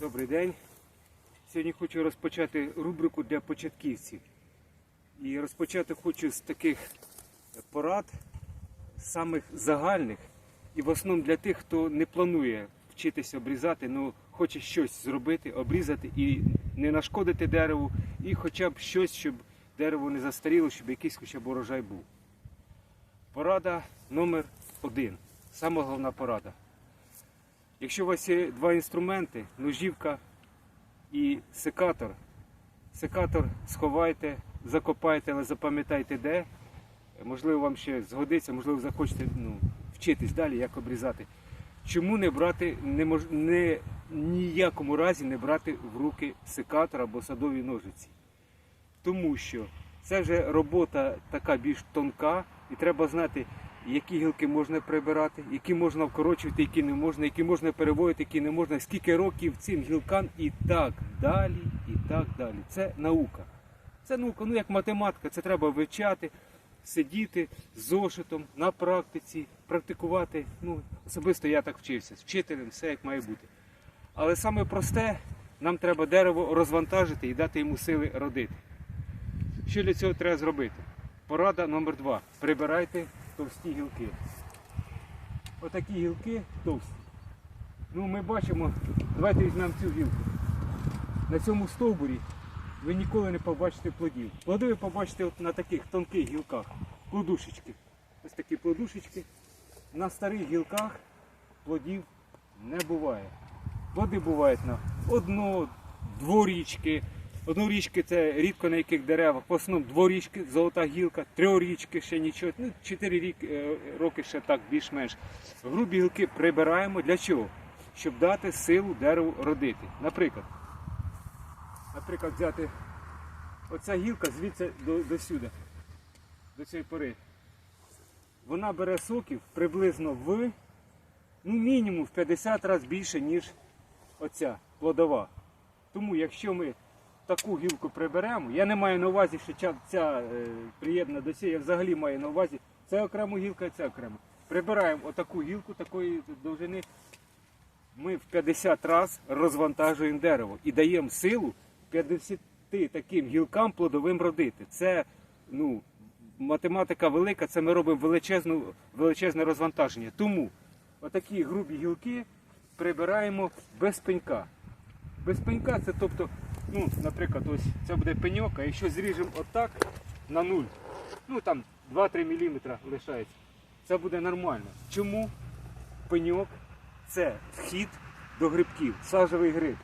Добрий день. Сьогодні хочу розпочати рубрику для початківців. І розпочати хочу з таких порад, самих загальних, і в основному для тих, хто не планує вчитися обрізати, але хоче щось зробити, обрізати і не нашкодити дереву, і хоча б щось, щоб дерево не застаріло, щоб якийсь хоча б урожай був. Порада номер один. Сама головна порада. Якщо у вас є два інструменти, ножівка і секатор, секатор сховайте, закопайте, але запам'ятайте де. Можливо, вам ще згодиться, можливо, захочете ну, вчитись далі, як обрізати. Чому не брати, не мож, не, ніякому разі не брати в руки секатор або садові ножиці? Тому що це вже робота така більш тонка, і треба знати, які гілки можна прибирати, які можна вкорочувати, які не можна, які можна переводити, які не можна, скільки років цим гілкам і так далі, і так далі. Це наука. Це наука, ну як математика, це треба вивчати, сидіти з зошитом на практиці, практикувати. Ну, особисто я так вчився, з вчителем, все як має бути. Але саме просте, нам треба дерево розвантажити і дати йому сили родити. Що для цього треба зробити? Порада номер два. Прибирайте товсті гілки. Отакі гілки товсті. Ну, ми бачимо, давайте візьмемо цю гілку. На цьому стовбурі ви ніколи не побачите плодів. Плоди ви побачите от на таких тонких гілках. Плодушечки. Ось такі плодушечки. На старих гілках плодів не буває. Плоди бувають на одно, дворічки. Однорічки це рідко на яких деревах, в основному дворічки, золота гілка, трьорічки ще нічого, ну, чотири рік, е, роки ще так більш-менш. Грубі гілки прибираємо для чого? Щоб дати силу дереву родити. Наприклад, наприклад, взяти оця гілка звідси до, до сюди, до цієї пори. Вона бере соків приблизно в ну, мінімум в 50 разів більше, ніж оця плодова. Тому якщо ми таку гілку приберемо, я не маю на увазі, що ця, е, приєднана до цієї, я взагалі маю на увазі, це окрема гілка, це окремо. Прибираємо отаку гілку такої довжини, ми в 50 разів розвантажуємо дерево і даємо силу 50 таким гілкам плодовим родити. Це ну, математика велика, це ми робимо величезну, величезне розвантаження. Тому отакі грубі гілки прибираємо без пенька. Без пенька це тобто, ну, наприклад, ось це буде пеньок, а якщо зріжемо отак на нуль, ну там 2-3 мм лишається, це буде нормально. Чому пеньок це вхід до грибків, сажевий гриб.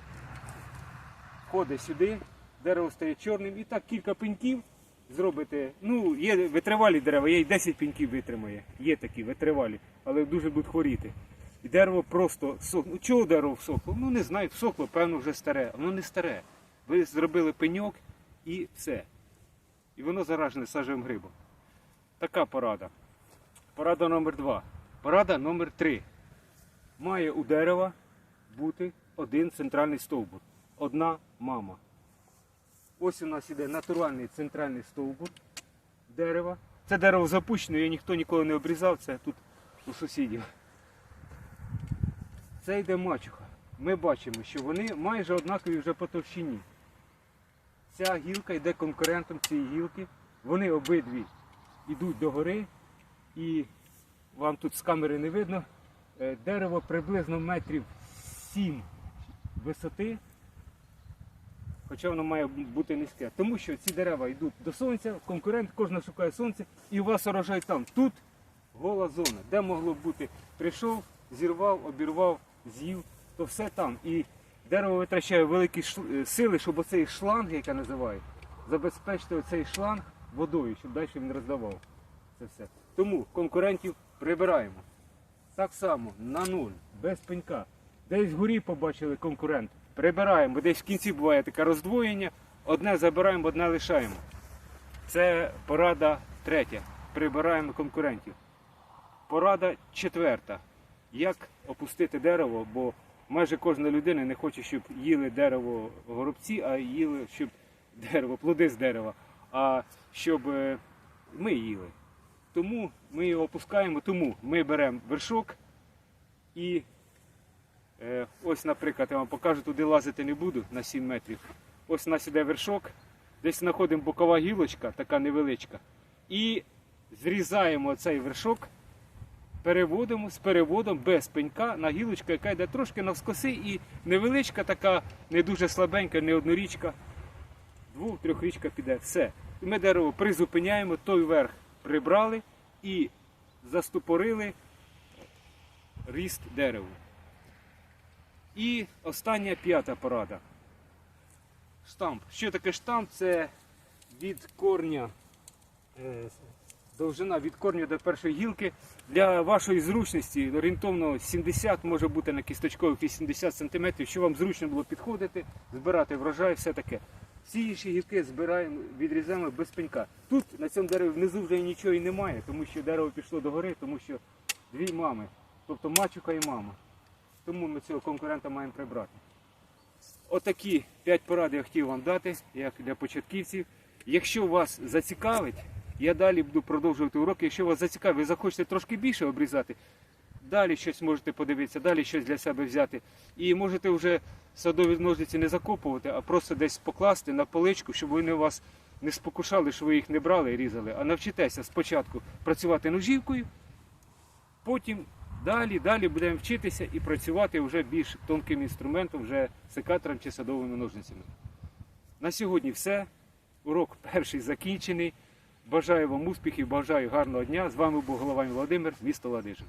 Входить сюди, дерево стає чорним і так кілька пеньків зробите. Ну, є витривалі дерева, є й 10 пеньків витримає. Є такі витривалі, але дуже будуть хворіти. І дерево просто сохне. Ну, чого дерево всохло? Ну не знаю, всохло, певно, вже старе. Воно не старе. Ви зробили пеньок і все. І воно заражене сажевим грибом. Така порада. Порада номер два. Порада номер три. Має у дерева бути один центральний стовбур. Одна мама. Ось у нас іде натуральний центральний стовбур дерева. Це дерево запущене, його ніхто ніколи не обрізав, це тут у сусідів. Це йде мачуха. Ми бачимо, що вони майже однакові вже по товщині. Ця гілка йде конкурентом цієї гілки. Вони обидві йдуть до гори і вам тут з камери не видно. е, Дерево приблизно метрів 7 висоти, хоча воно має бути низьке. Тому що ці дерева йдуть до сонця, конкурент, кожна шукає сонце, і у вас урожай там. Тут гола зона. Де могло бути? Прийшов, зірвав, обірвав, з'їв, то все там. І дерево витрачає великі е, сили, щоб оцей шланг, який називають, забезпечити оцей шланг водою, щоб далі він роздавав. Це все. Тому конкурентів прибираємо. Так само на нуль, без пенька. Десь вгорі побачили конкурент. Прибираємо, десь в кінці буває таке роздвоєння. Одне забираємо, одне лишаємо. Це порада третя. Прибираємо конкурентів. Порада четверта. Як опустити дерево, бо майже кожна людина не хоче, щоб їли дерево горобці, а їли, щоб дерево, плоди з дерева, а щоб е, ми їли. Тому ми його опускаємо, тому ми беремо вершок і Е, Ось, наприклад, я вам покажу, туди лазити не буду на 7 метрів. Ось у нас іде вершок, десь знаходимо бокова гілочка, така невеличка. І зрізаємо цей вершок, переводимо з переводом без пенька на гілочку, яка йде трошки навскоси і невеличка, така, не дуже слабенька, не однорічка. Двох-трьохрічка піде. Все. І ми дерево призупиняємо, той верх прибрали і застопорили ріст дереву. І остання п'ята порада. Штамп. Що таке штамп? Це від корня, е, довжина від корня до першої гілки. Для вашої зручності орієнтовно 70 може бути на кісточкових 80 см, щоб вам зручно було підходити, збирати врожай, все таке. Всі інші гілки збираємо, відрізаємо без пенька. Тут на цьому дереві внизу вже нічого і немає, тому що дерево пішло догори, тому що дві мами, тобто мачука і мама. Тому ми цього конкурента маємо прибрати. Отакі 5 порад я хотів вам дати, як для початківців. Якщо вас зацікавить, я далі буду продовжувати уроки. Якщо вас зацікавить, ви захочете трошки більше обрізати, далі щось можете подивитися, далі щось для себе взяти. І можете вже садові ножниці не закопувати, а просто десь покласти на поличку, щоб вони вас не спокушали, що ви їх не брали і різали, а навчитеся спочатку працювати ножівкою, потім далі, далі будемо вчитися і працювати вже більш тонким інструментом, вже секатором чи садовими ножницями. На сьогодні все. Урок перший закінчений. Бажаю вам успіхів, бажаю гарного дня. З вами був Головань Володимир, місто Ладижин.